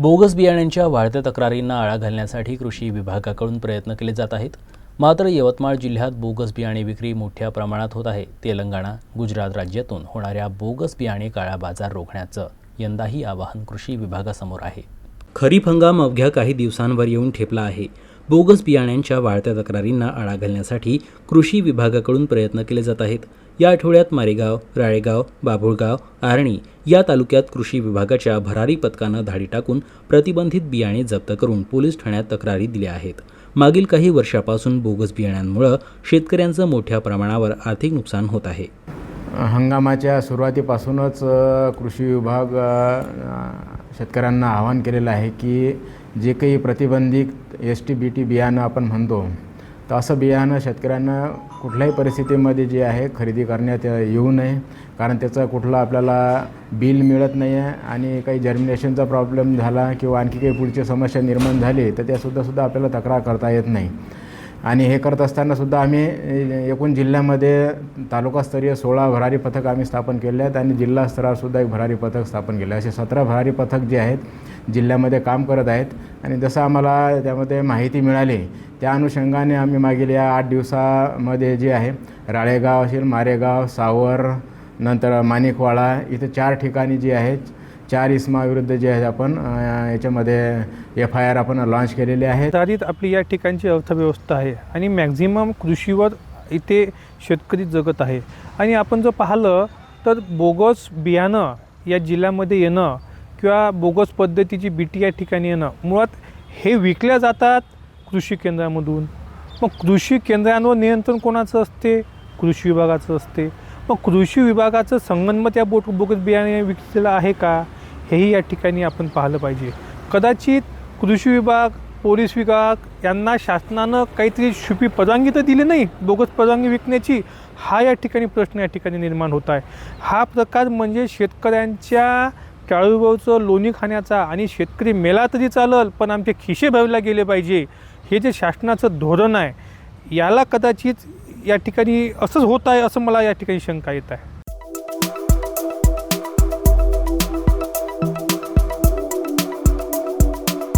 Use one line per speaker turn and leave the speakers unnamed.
Bogus बियाण्यांच्या वाढत्या तक्रारींना आळा घालण्यासाठी कृषी विभागाकडून प्रयत्न केले जात आहेत. मात्र यवतमाळ जिल्ह्यात बोगस बियाणे विक्री मोठ्या प्रमाणात होत आहे. तेलंगणा गुजरात राज्यातून होणाऱ्या बोगस बियाणे काळा बाजार रोखण्याचं यंदाही आवाहन कृषी विभागासमोर आहे. खरीप हंगाम अवघ्या काही दिवसांवर येऊन ठेपला आहे. बोगस बियाण्यांच्या वाढत्या तक्रारींना आळा घालण्यासाठी कृषी विभागाकडून प्रयत्न केले जात आहेत. या आठवड्यात मारेगाव राळेगाव बाभुळगाव आर्णी या तालुक्यात कृषी विभागाच्या भरारी पथकानं धाडी टाकून प्रतिबंधित बियाणे जप्त करून पोलीस ठाण्यात तक्रारी दिल्या आहेत. मागील काही वर्षापासून बोगस बियाण्यांमुळं शेतकऱ्यांचं मोठ्या प्रमाणावर आर्थिक नुकसान होत आहे.
हंगामाच्या सुरुवातीपासूनच कृषी विभाग शेतकऱ्यांना आवाहन केलेलं आहे की जे काही प्रतिबंधित एस टी बी टी बियाणं आपण म्हणतो तर असं बियाणं शेतकऱ्यांना कुठल्याही परिस्थितीमध्ये जे आहे खरेदी करण्यात येऊ नये कारण त्याचं कुठलं आपल्याला बिल मिळत नाही आहे आणि काही जर्मिनेशनचा प्रॉब्लेम झाला किंवा आणखी काही पुढची समस्या निर्माण झाली तर त्यासुद्धा सुद्धा आपल्याला तक्रार करता येत नाही. आणि हे करत असताना सुद्धा आम्ही एकूण जिल्ह्यामध्ये तालुकास्तरीय सोळा भरारी पथक आम्ही स्थापन केले आहेत आणि जिल्हा स्तरावर सुद्धा एक भरारी पथक स्थापन केले आहे. असे सतरा भरारी पथक जे आहेत जिल्ह्यामध्ये काम करत आहेत. आणि जसं आम्हाला त्यामध्ये माहिती मिळाली त्या अनुषंगाने आम्ही मागील या आठ दिवसामध्ये जे आहे राळेगाव असेल मारेगाव सावर नंतर माणिकवाडा इथे चार ठिकाणी जी आहेत चार इस्माविरुद्ध जे आहे आपण याच्यामध्ये एफ आय आर आपण लॉन्च केलेले आहेत
आधारित आपली या ठिकाणची अर्थव्यवस्था आहे आणि मॅक्झिमम कृषीवर इथे शेतकरी जगत आहे. आणि आपण जर पाहिलं तर बोगस बियाणं या जिल्ह्यामध्ये येणं किंवा बोगस पद्धतीची बीटी या ठिकाणी येणं मुळात हे विकल्या जातात कृषी केंद्रामधून. मग कृषी केंद्रांवर नियंत्रण कोणाचं असते? कृषी विभागाचं असते. मग कृषी विभागाचं संगनमत या बोट बोगस बियाणे विकलेलं आहे का? हेही या ठिकाणी आपण पाहिलं पाहिजे. कदाचित कृषी विभाग पोलीस विभाग यांना शासनानं काहीतरी छुपी परवानगी तर दिली नाही बोगस परवानगी विकण्याची. हा या ठिकाणी प्रश्न या ठिकाणी निर्माण होत आहे. हा प्रकार म्हणजे शेतकऱ्यांच्या टाळूवरचं लोणी खाण्याचा आणि शेतकरी मेला तरी चालल पण आमचे खिशे भरला गेले पाहिजे हे जे शासनाचं धोरण आहे याला कदाचित या ठिकाणी असंच होत आहे असं मला या ठिकाणी शंका येत आहे.